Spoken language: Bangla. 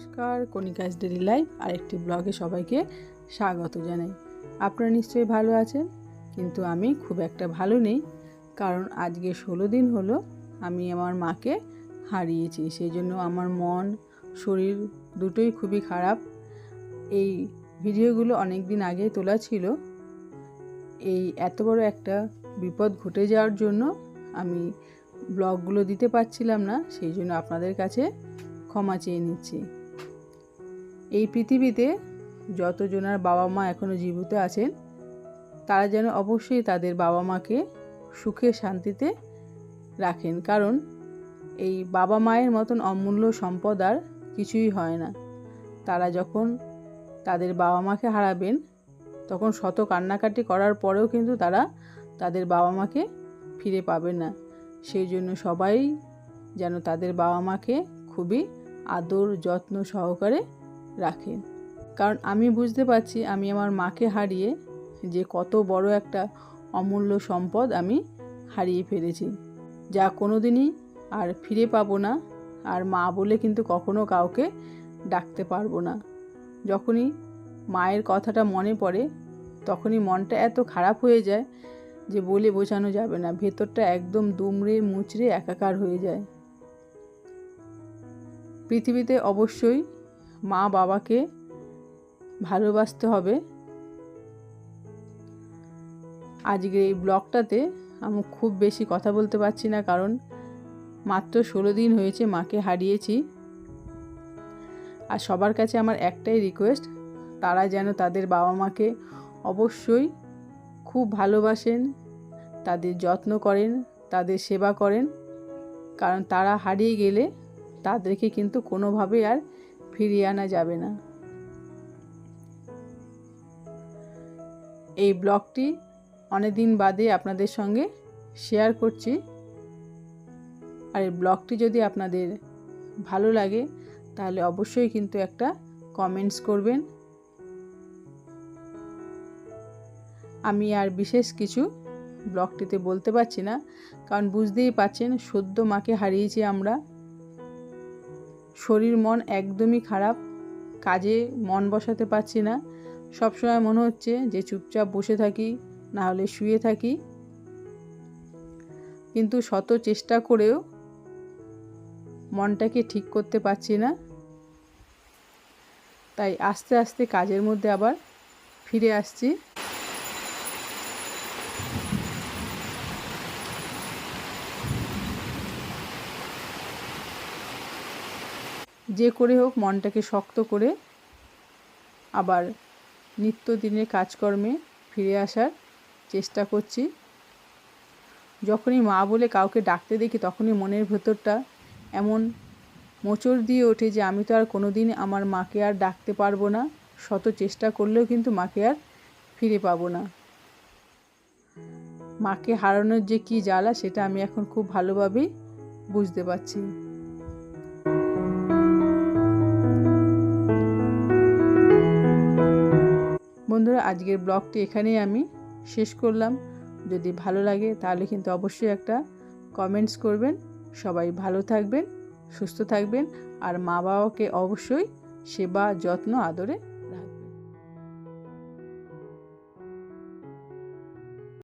নমস্কার, কণিকাস ডেলি লাইফ আরেকটি ব্লগে সবাইকে স্বাগত জানাই। আপনারা নিশ্চয়ই ভালো আছেন, কিন্তু আমি খুব একটা ভালো নেই, কারণ আজকে ষোলো দিন হলো আমি আমার মাকে হারিয়েছি সেই জন্য আমার মন, শরীর দুটোই খুবই খারাপ। এই ভিডিওগুলো অনেক দিন আগে তোলা ছিল। এই এত বড় একটা বিপদ ঘটে যাওয়ার জন্য আমি ব্লগগুলো দিতে পারছিলাম না, সেই জন্য আপনাদের কাছে ক্ষমা চেয়ে নিচ্ছি। এই পৃথিবীতে যতজনার বাবা মা এখনও জীবিত আছেন, তারা যেন অবশ্যই তাদের বাবা মাকে সুখে শান্তিতে রাখেন। কারণ এই বাবা মায়ের মতন অমূল্য সম্পদ আর কিছুই হয় না। তারা যখন তাদের বাবা মাকে হারাবেন, তখন শত কান্নাকাটি করার পরেও কিন্তু তারা তাদের বাবা মাকে ফিরে পাবে না। সেই জন্য সবাই যেন তাদের বাবা মাকে খুবই আদর, যত্ন সহকারে রাখেন কারণ আমি বুঝতে পারছি আমি আমার মাকে হারিয়ে যে কত বড় একটা অমূল্য সম্পদ আমি হারিয়ে ফেলেছি। যা কোনো দিনই আর ফিরে পাবো না, আর মা বলে কিন্তু কখনো কাউকে ডাকতে পারব না। যখনই মায়ের কথাটা মনে পড়ে, তখনই মনটা এত খারাপ হয়ে যায় যে বলে বোঝানো যাবে না, ভেতরটা একদম দুমড়ে মুচড়ে একাকার হয়ে যায়। পৃথিবীতে অবশ্যই মা বাবাকে ভালোবাসতে হবে। আজকের এই ব্লগটাতে আমি খুব বেশি কথা বলতে পারছি না, কারণ মাত্র ষোলো দিন হয়েছে মাকে হারিয়েছি। আর সবার কাছে আমার একটাই রিকোয়েস্ট তারা যেন তাদের বাবা মাকে অবশ্যই খুব ভালোবাসেন, তাদের যত্ন করেন, তাদের সেবা করেন, কারণ তারা হারিয়ে গেলে তাদেরকে কিন্তু কোনোভাবে আর ফিরিয়ে আনা যাবে না। এই ব্লগটি অনেক দিন বাদে আপনাদের সঙ্গে শেয়ার করছি। আর এই ব্লগটি যদি আপনাদের ভালো লাগে, তাহলে অবশ্যই কিন্তু একটা কমেন্টস করবেন। আমি আর বিশেষ কিছু ব্লগটিতে বলতে পারছি না, কারণ বুঝতেই পাচ্ছেন সদ্য মাকে হারিয়েছি আমরা। শরীর, মন একদমই খারাপ, কাজে মন বসাতে পারছি না। সবসময় মনে হচ্ছে যে চুপচাপ বসে থাকি, না হলে শুয়ে থাকি। কিন্তু শত চেষ্টা করেও মনটাকে ঠিক করতে পারছি না। তাই আস্তে আস্তে কাজের মধ্যে আবার ফিরে আসছি। যে করে হোক মনটাকে শক্ত করে আবার নিত্যদিনের কাজকর্মে ফিরে আসার চেষ্টা করছি। যখনই মা বলে কাউকে ডাকতে দেখি, তখনই মনের ভেতরটা এমন মোচড় দিয়ে ওঠে যে আমি তো আর কোনো দিন আমার মাকে আর ডাকতে পারব না। শত চেষ্টা করলেও কিন্তু মাকে আর ফিরে পাবো না। মাকে হারানোর যে কী জ্বালা, সেটা আমি এখন খুব ভালোভাবেই বুঝতে পারছি। আজকের ব্লগটি এখানেই আমি শেষ করলাম। যদি ভালো লাগে তাহলে কিন্তু অবশ্যই একটা কমেন্টস করবেন। সবাই ভালো থাকবেন, সুস্থ থাকবেন আর মা বাবাকে অবশ্যই সেবা, যত্ন, আদরে